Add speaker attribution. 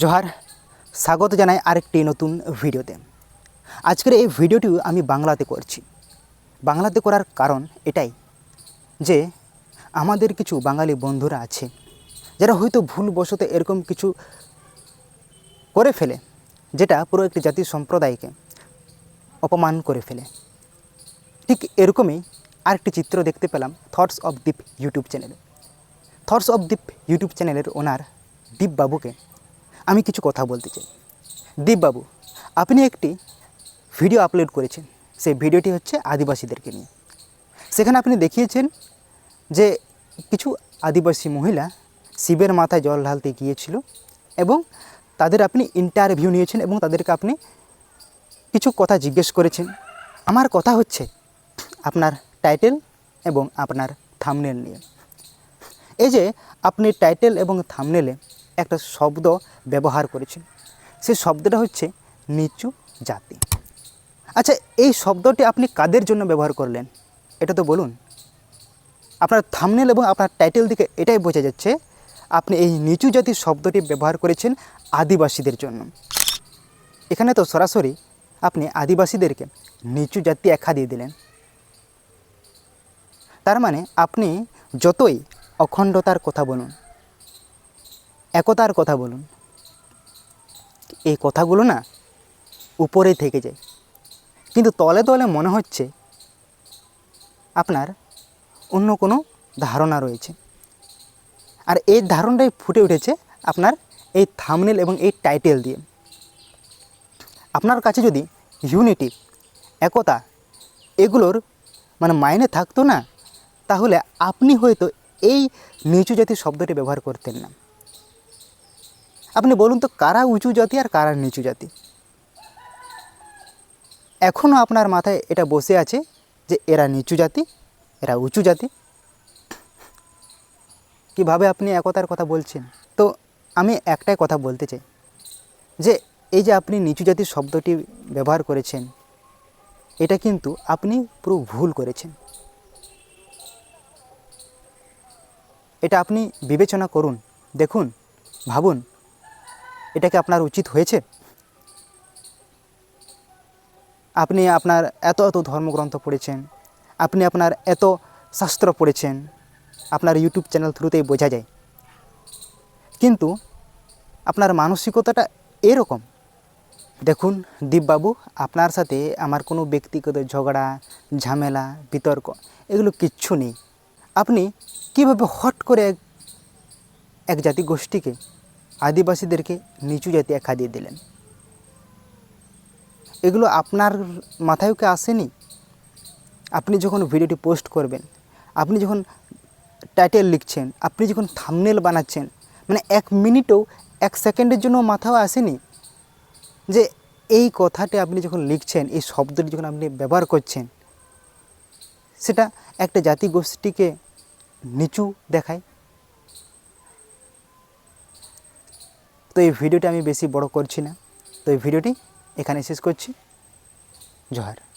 Speaker 1: জোহার, স্বাগত জানাই আরেকটি নতুন ভিডিওতে। আজকের এই ভিডিওটি আমি বাংলাতে করছি। বাংলাতে করার কারণ এটাই যে আমাদের কিছু বাঙালি বন্ধুরা আছে, যারা হয়তো ভুলবশত এরকম কিছু করে ফেলে, যেটা পুরো একটি জাতি সম্প্রদায়কে অপমান করে ফেলে। ঠিক এরকমই আরেকটি চিত্র দেখতে পেলাম থটস অফ দীপ ইউটিউব চ্যানেলে থটস অফ দীপ ইউটিউব চ্যানেলের ওনার দীপবাবুকে আমি কিছু কথা বলতে চাই। দীপবাবু, আপনি একটি ভিডিও আপলোড করেছেন। সেই ভিডিওটি হচ্ছে আদিবাসীদেরকে নিয়ে। সেখানে আপনি দেখিয়েছেন যে কিছু আদিবাসী মহিলা শিবের মাথায় জল ঢালতে গিয়েছিল এবং তাদের আপনি ইন্টারভিউ নিয়েছেন এবং তাদেরকে আপনি কিছু কথা জিজ্ঞেস করেছেন। আমার কথা হচ্ছে আপনার টাইটেল এবং আপনার থামনেল নিয়ে। এই যে, আপনি টাইটেল এবং থামনেলে একটা শব্দ ব্যবহার করেছেন। সেই শব্দটা হচ্ছে নিচু জাতি। আচ্ছা এই শব্দটি আপনি কাদের জন্য ব্যবহার করলেন? এটা তো বলুন। আপনার থামনেল এবং আপনার টাইটেল দিকে এটাই বোঝা যাচ্ছে, আপনি এই নিচু জাতির শব্দটি ব্যবহার করেছেন আদিবাসীদের জন্য। এখানে তো সরাসরি আপনি আদিবাসীদেরকে নিচু জাতি একা দিয়ে দিলেন। তার মানে আপনি যতই অখণ্ডতার কথা বলুন একতার কথা বলুন। এই কথাগুলো না উপরেই থেকে যায়। কিন্তু তলে তলে মনে হচ্ছে আপনার অন্য কোনো ধারণা রয়েছে। আর এই ধারণাটাই ফুটে উঠেছে আপনার এই থামনেল এবং এই টাইটেল দিয়ে। আপনার কাছে যদি ইউনিটি, একতা এগুলোর মানে মাইনে থাকতো না, তাহলে আপনি হয়তো এই নিচু জাতির শব্দটি ব্যবহার করতেন না। আপনি বলুন তো, কারা উঁচু জাতি আর কারা নিচু জাতি? এখনও আপনার মাথায় এটা বসে আছে যে এরা নিচু জাতি, এরা উঁচু জাতি। কীভাবে আপনি একতার কথা বলছেন? তো আমি একটাই কথা বলতে চাই, যে এই যে আপনি নিচু জাতির শব্দটি ব্যবহার করেছেন, এটা কিন্তু আপনি পুরো ভুল করেছেন। এটা আপনি বিবেচনা করুন, দেখুন, ভাবুন এটা কি আপনার উচিত হয়েছে? আপনি আপনার এত এত ধর্মগ্রন্থ পড়েছেন, আপনি আপনার এত শাস্ত্র পড়েছেন, আপনার ইউটিউব চ্যানেল থ্রুতেই বোঝা যায়। কিন্তু আপনার মানসিকতাটা এরকম। দেখুন, দীপবাবু, আপনার সাথে আমার কোনো ব্যক্তিগত ঝগড়া, ঝামেলা, বিতর্ক, এগুলো কিচ্ছু নেই। আপনি কীভাবে হট করে এক জাতি গোষ্ঠীকে আদিবাসীদেরকে নিচু জাতি একা দিয়ে দিলেন। এগুলো আপনার মাথায় কি আসেনি? আপনি যখন ভিডিওটি পোস্ট করবেন, আপনি যখন টাইটেল লিখছেন, আপনি যখন থামনেল বানাচ্ছেন মানে এক মিনিটও, এক সেকেন্ডের জন্য মাথাও আসেনি যে এই কথাটি আপনি যখন লিখছেন, এই শব্দটি যখন আপনি ব্যবহার করছেন, সেটা একটা জাতি গোষ্ঠীকে নিচু দেখায়। তো এই ভিডিওটি আমি বেশি বড় করছি না। তো এই ভিডিওটি এখানে শেষ করছি। জোহার।